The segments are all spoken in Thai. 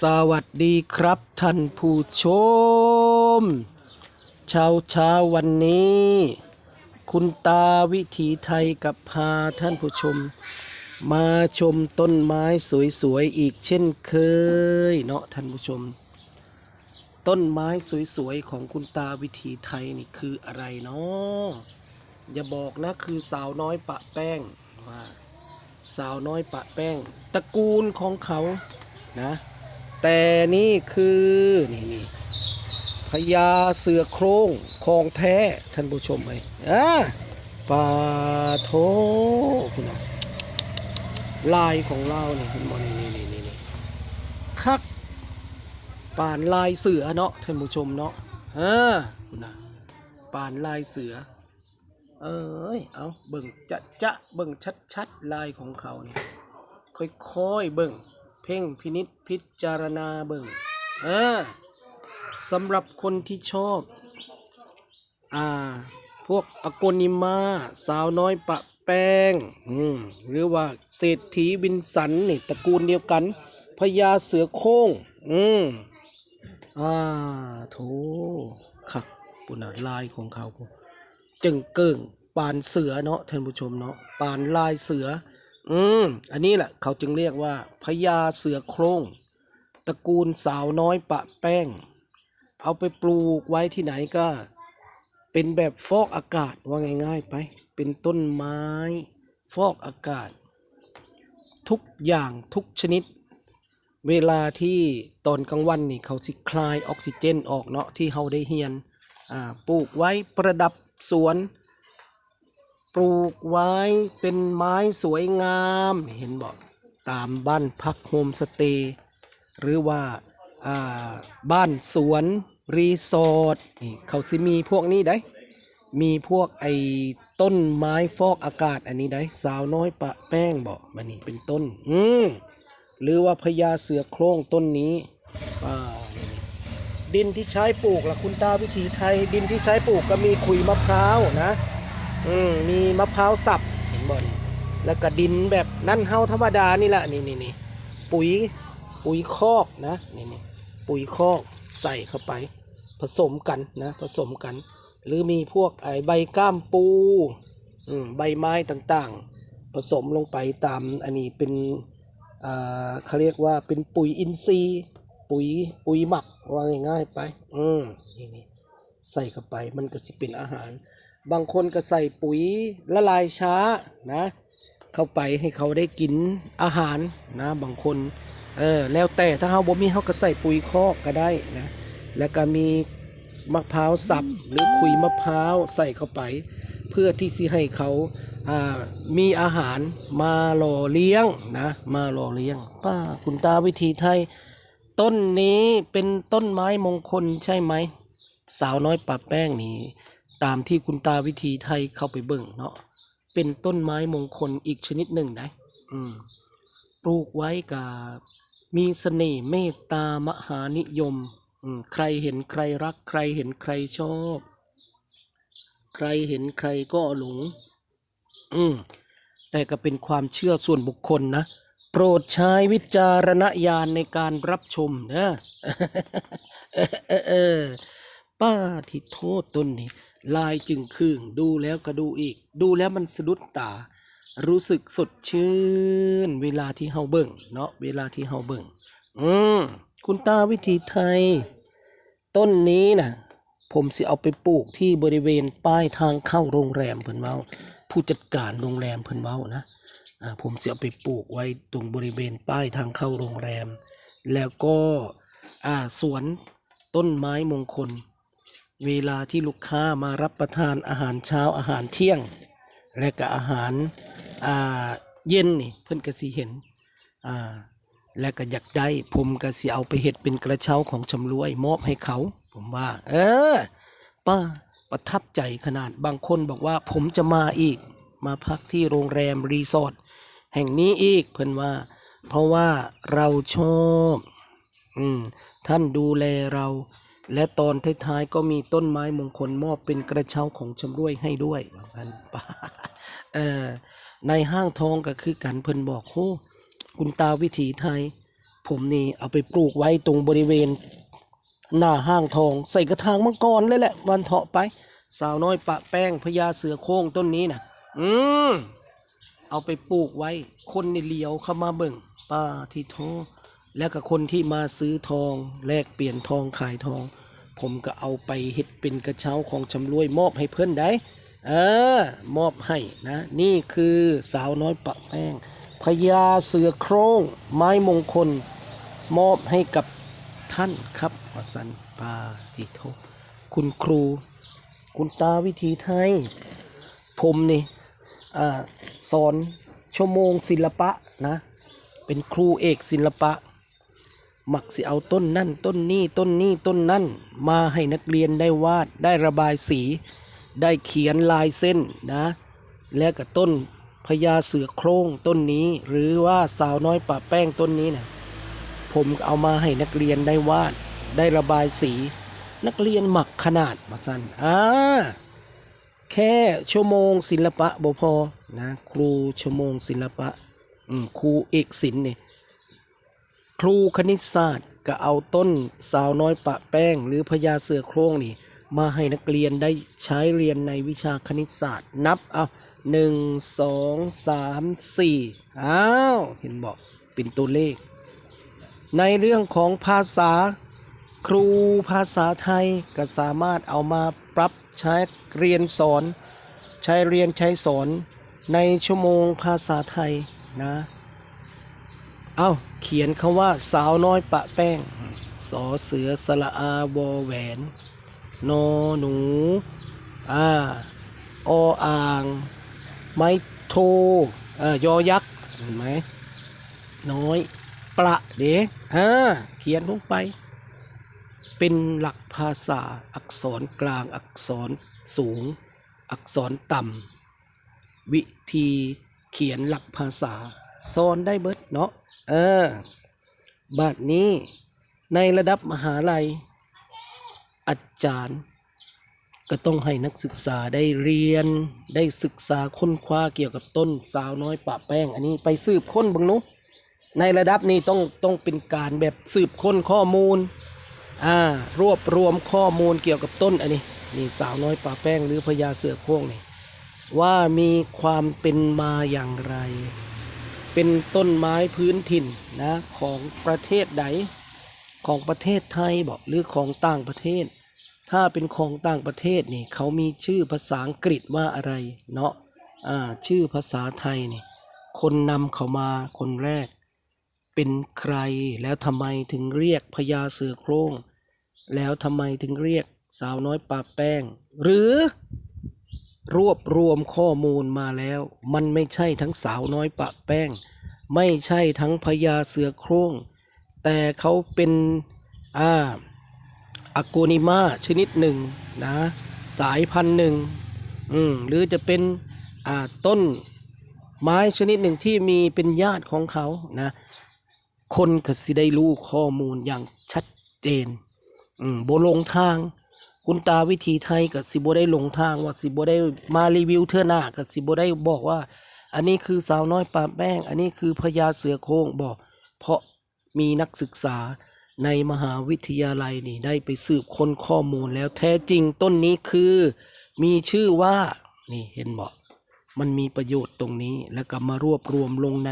สวัสดีครับท่านผู้ชม เช้าเช้าวันนี้ คุณตาวิถีไทยกับพาท่านผู้ชม มาชมต้นไม้สวยๆอีกเช่นเคยเนาะท่านผู้ชม ต้นไม้สวยๆของคุณตาวิถีไทยนี่คืออะไรเนาะอย่าบอกนะคือสาวน้อยปะแป้งว่าสาวน้อยปะแป้งตระกูลของเขานะ แต่นี่คือนี่นี่พญาเสือโครงของแท้ท่านผู้ชมไหมอ่าปาโทคุณน้องลายของเราเนี่ยคุณมองนี่นี่นี่นี่คักป่านลายเสือเนาะท่านผู้ชมเนาะอ่าคุณนะป่านลายเสือ เอ้ยเอาเบิ่งจะจะเบิ่งชัดๆลายของเขาเนี่ยค่อยๆเบิ่ง เพ่งพินิษพิจารณาเบิ่งเออสำหรับคนที่ชอบ อ่า พวกอโกนิมาสาวน้อยปะแป้งอืมหรือว่าเศรษฐีวินสันนี่ตระกูลเดียวกันพญาเสือโคร่งอืมอ่าโถขักปุณาลายของเขาจึงเกิ่งปานเสือเนาะท่านผู้ชมเนาะปานลายเสือ อืม อันนี้แหละเขาจึงเรียกว่าพญาเสือโครงตระกูลสาวน้อยปะแป้ง เอาไปปลูกไว้ที่ไหนก็ เป็นแบบฟอกอากาศว่าง่าย ๆ ไป เป็นต้นไม้ ฟอกอากาศ ทุกอย่างทุกชนิด เวลาที่ตอนกลางวันนี่เขาสิคลายออกซิเจนออกเนาะที่เขาได้เฮียนอ่าปลูกไว้ประดับสวน ปลูกไว้เป็นไม้สวยงาม เห็นบอกตามบ้านพักโฮมสเตย์หรือว่าาบ้านสวนรีสอร์ทนี่เขาสิมีพวกนี้ได้ มีพวกไอ้ต้นไม้ฟอกอากาศอันนี้ได้สาวน้อยปะแป้งบอกมันนี่เป็นต้น อืมหรือว่าพญาเสือโคร่งต้นนี้อ่าดินที่ใช้ปลูกล่ะคุณตาวิถีไทย ดินที่ใช้ปลูกก็มีขุยมะพร้าวนะ อืมมีมะพร้าวสับเห็นบ่นแล้วก็ดินแบบนั่นเฮาธรรมดานี่แหละนี่นี่นี่ปุ๋ยปุ๋ยคอกนะนี่นี่ปุ๋ยคอกใส่เข้าไป ผสมกันนะ ผสมกัน หรือมีพวกไอใบก้ามปูอืมใบไม้ต่างๆ ผสมลงไปตามอันนี้เป็นอ่าเขาเรียกว่าเป็นปุ๋ยอินทรีย์ปุ๋ยปุ๋ยหมักว่าง่ายๆไป อืมนี่นี่ใส่เข้าไปมันก็สิเป็นอาหาร บางคนก็ใส่ปุ๋ยละลายช้านะ เข้าไปให้เขาได้กินอาหารนะ บางคนเออแล้วแต่ถ้าเฮาบ่มีเฮาก็ใส่ปุ๋ยคอกก็ได้นะ แล้วก็มีมะพร้าวสับหรือขุยมะพร้าวใส่เข้าไป เพื่อที่สิให้เขาอ่ามีอาหารมาหล่อเลี้ยงนะมาหล่อเลี้ยง ป้าคุณตาวิธีไทย ต้นนี้เป็นต้นไม้มงคลใช่ไหม สาวน้อยปะแป้งนี้ ตามที่คุณตาวิธีไทยเข้าไปเบิ่งเนาะเป็นต้นไม้มงคลอีกชนิดหนึ่งนะอืมปลูกไว้กับมีเสน่ห์เมตตามหานิยมอืมใครเห็นใครรัก ใครเห็นใครชอบ ใครเห็นใครก็หลง อืมแต่ก็เป็นความเชื่อส่วนบุคคลนะ โปรดใช้วิจารณญาณในการรับชมนะเออเออป้าที่โทษต้นนี้ ลายจึงครึ่งดูแล้วก็ดูอีก ดูแล้วมันสะดุดตา รู้สึกสดชื่น เวลาที่เฮาเบิ่งเนาะเวลาที่เฮาเบิ่งอืมคุณตาวิธีไทย ต้นนี้นะผมสิเอาไปปลูกที่บริเวณป้ายทางเข้าโรงแรมเพิ่นเว้าผู้จัดการโรงแรมเพิ่นเว้านะอ่าผมสิเอาไปปลูกไว้ตรงบริเวณป้ายทางเข้าโรงแรม แล้วก็อ่าสวนต้นไม้มงคล เวลาที่ลูกค้ามารับประทานอาหารเช้าอาหารเที่ยง และก็อาหารอ่าเย็นนี่เพิ่นก็สิเห็นอ่าและก็อยากได้ผมก็สิเอาไปเฮ็ดเป็นกระเช้าของชำรวยมอบให้เขา ผมว่า เออป้าประทับใจขนาดบางคนบอกว่าผมจะมาอีก มาพักที่โรงแรมรีสอร์ทแห่งนี้อีกเพิ่นว่า เพราะว่าเราชอบ อืมท่านดูแลเรา และตอนท้ายๆก็มีต้นไม้มงคลมอบเป็นกระเช้าของชำรวยให้ด้วยว่าซั่นป้าเออในห้างทองก็คือกันเพิ่นบอกโอ้คุณตาวิถีไทย ผมนี่เอาไปปลูกไว้ตรงบริเวณ หน้าห้างทอง ใส่กระถางมังกรเลยแหละวันเถาะไป สาวน้อยปะแป้งพญาเสือโคร่งต้นนี้นะอืมเอาไปปลูกไว้คนนี่เลี้ยวเข้ามาเบิ่งป้าที่โท แล้วก็คนที่มาซื้อทองแลกเปลี่ยนทองขายทอง ผมก็เอาไปเฮ็ดเป็นกระเช้าของชำรวยมอบให้เพื่อนได้เออมอบให้นะนี่คือสาวน้อยปะแป้งพญาเสือโครงไม้มงคล มอบให้กับท่านครับวสันปาติโทคุณครู คุณตาวิธีไทย ผมนี่อสอนชั่วโมงศิลปะนะ เป็นครูเอกศิลปะ มักสิเอาต้นนั่นต้นนี้ต้นนี้ต้นนั่น มาให้นักเรียนได้วาดได้ระบายสี ได้เขียนลายเส้นนะ และกับต้นพญาเสือโคร่งต้นนี้ หรือว่าสาวน้อยป่าแป้งต้นนี้นะผมเอามาให้นักเรียนได้วาด ได้ระบายสี นักเรียนหมักขนาดมาสันอ่าแค่ชั่วโมงศิลปะบ่พอนะ ครูชั่วโมงศิลปะครูเอกศิลป์เนี่ย ครูคณิตศาสตร์ก็เอาต้นสาวน้อยปะแป้ง หรือพญาเสือโคร่งนี่ มาให้นักเรียนได้ใช้เรียนในวิชาคณิตศาสตร์ นับเอาหนึ่งสองสามสี่อ้าวเห็นบอกเป็นตัวเลข ในเรื่องของภาษาครูภาษาไทยก็สามารถเอามาปรับใช้เรียนสอน ใช้เรียนใช้สอนในชั่วโมงภาษาไทยนะ เอาเขียนคำว่าสาวน้อยปะแป้ง สอเสือสละอาวอแหวนนอหนูอ่าออ่าง ไม้โทเอ่อยอยักษ์เห็นไหมน้อยประเดอ่าเขียนลงไป เป็นหลักภาษาอักษรกลางอักษรสูง อักษรต่ำวิธีเขียนหลักภาษา สอนได้เบิดเนาะเออบัดนี้ในระดับมหาลัย อาจารย์ ก็ต้องให้นักศึกษาได้เรียน ได้ศึกษาค้นคว้าเกี่ยวกับต้นสาวน้อยปะแป้ง อันนี้ไปสืบค้นบังนุในระดับนี้ต้องต้องเป็นการแบบสืบค้นข้อมูลอ่ารวบรวมข้อมูลเกี่ยวกับต้นอันนี้นี่สาวน้อยป่าแป้งหรือพญาเสือโคร่งนี่ว่ามีความเป็นมาอย่างไร เป็นต้นไม้พื้นถิ่นนะของประเทศใดของประเทศไทยบอกหรือของต่างประเทศ ถ้าเป็นของต่างประเทศนี่เขามีชื่อภาษาอังกฤษว่าอะไรเนาะอ่าชื่อภาษาไทยนี่คนนำเขามาคนแรก เป็นใครแล้วทำไมถึงเรียกพญาเสือโคร่งแล้วทำไมถึงเรียกสาวน้อยปลาแป้ง หรือ รวบรวมข้อมูลมาแล้ว มันไม่ใช่ทั้งสาวน้อยปะแป้ง ไม่ใช่ทั้งพญาเสือโคร่ง แต่เขาเป็นอ่าอโกนิมาชนิดหนึ่งนะ สายพันธุ์หนึ่งอืมหรือจะเป็นอ่าต้นไม้ชนิดหนึ่งที่มีเป็นญาติของเขานะ คนก็สิได้รู้ข้อมูลอย่างชัดเจนอืมโบลงทาง คุณตาวิธีไทยกับสิบได้หลงทางว่าสิบได้มารีวิวเทื่อหน้ากับสิบได้บอกว่า อันนี้คือสาวน้อยปาแป้ง อันนี้คือพญาเสือโคร่งบอก เพราะมีนักศึกษาในมหาวิทยาลัยนี่ได้ไปสืบค้นข้อมูลแล้วแท้จริงต้นนี้คือ มีชื่อว่านี่เห็นบอกมันมีประโยชน์ตรงนี้แล้วก็มารวบรวมลงใน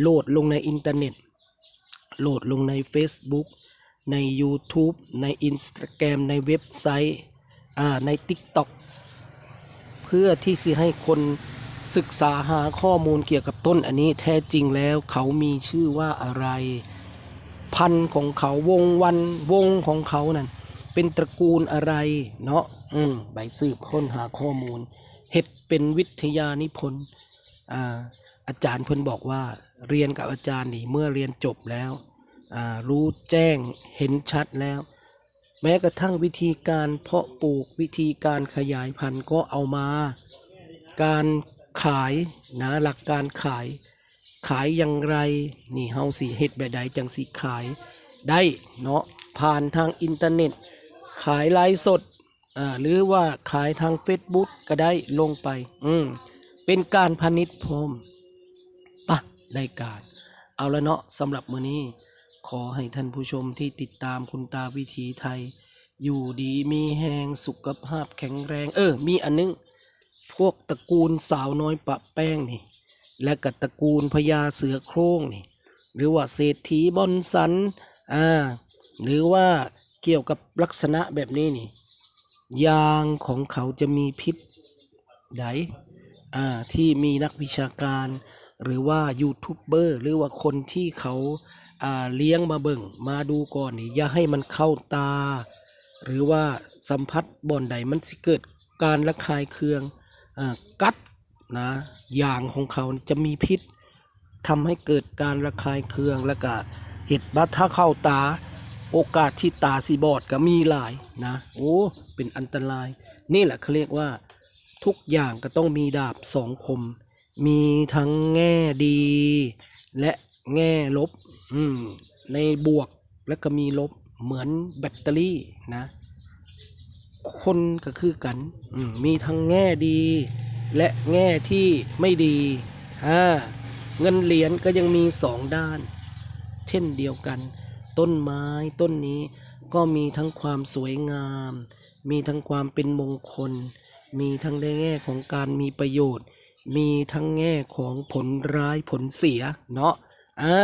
โหลดลงในอินเทอร์เน็ต โหลดลงใน Facebook ใน YouTube ใน Instagram ในเว็บไซต์ใน TikTok เพื่อที่สิให้คนศึกษาหาข้อมูลเกี่ยวกับต้นอันนี้แท้จริงแล้วเขามีชื่อว่าอะไร พันธุ์ของเขาวงวันวงของเขานั่นเป็นตระกูลอะไรเนาะอืมใบสืบค้นหาข้อมูล เห็ดเป็นวิทยานิพนธ์อาอาจารย์เพิ่นบอกว่า เรียนกับอาจารย์นี่เมื่อเรียนจบแล้ว รู้แจ้งเห็นชัดแล้ว แม้กระทั่งวิธีการเพาะปลูกวิธีการขยายพันธุ์ก็เอามา การขายนะหลักการขาย ขายอย่างไรนี่เฮาสิเฮ็ดแบบใดจังสิขายได้เนาะผ่านทางอินเทอร์เน็ต ขายไลฟ์สดหรือว่าขายทาง Facebook ก็ได้ลงไป อืมเป็นการพาณิชย์พร้อมปะได้การ เอาละเนาะสำหรับมื้อนี้ ขอให้ท่านผู้ชมที่ติดตามคุณตาวิถีไทย อยู่ดีมีแหงสุขภาพแข็งแรง เออ มีอันนึง พวกตระกูลสาวน้อยปะแป้งนี่ และกับตระกูลพญาเสือโคร่งนี่ หรือว่าเศรษฐีบอนสันอ่าหรือว่าเกี่ยวกับลักษณะแบบนี้นี่ยางของเขาจะมีพิษไดอ่าที่มีนักวิชาการ หรือว่ายูทูบเบอร์หรือว่าคนที่เขาาเลี้ยงมาเบิ่งมาดูก่อนนี่อย่าให้มันเข้าตา หรือว่าสัมผัสบ่อนใดมันสิเกิดการระคายเคืองอกัดนะยางของเขาจะมีพิษทำให้เกิดการระคายเคืองแล้วก็เห็ดบัดถ้าเข้าตา โอกาสที่ตาสีบอดก็มีหลายนะโอ้เป็นอันตราย นี่แหละเขาเรียกว่าทุกอย่างก็ต้องมีดาบสองคม มีทั้งแง่ดี และแง่ลบ อืม ในบวกแล้วก็มีลบเหมือนแบตเตอรี่นะ คนก็คือกันอืมมีทั้งแง่ดี และแง่ที่ไม่ดีอ่าเงินเหรียญก็ยังมีสองด้าน เช่นเดียวกัน ต้นไม้ต้นนี้ก็มีทั้งความสวยงาม มีทั้งความเป็นมงคล มีทั้งในแง่ของการมีประโยชน์ มีทั้งแง่ของผลร้ายผลเสียเนาะอ่า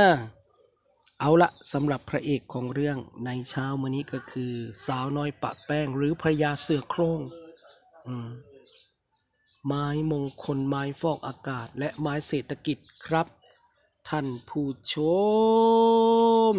เอาละสำหรับพระเอกของเรื่องในเช้ามื้อนี้ก็คือ สาวน้อยปะแป้งหรือพญาเสือโคร่งอืมไม้มงคลไม้ฟอกอากาศ และไม้เศรษฐกิจครับ ท่านผู้ชม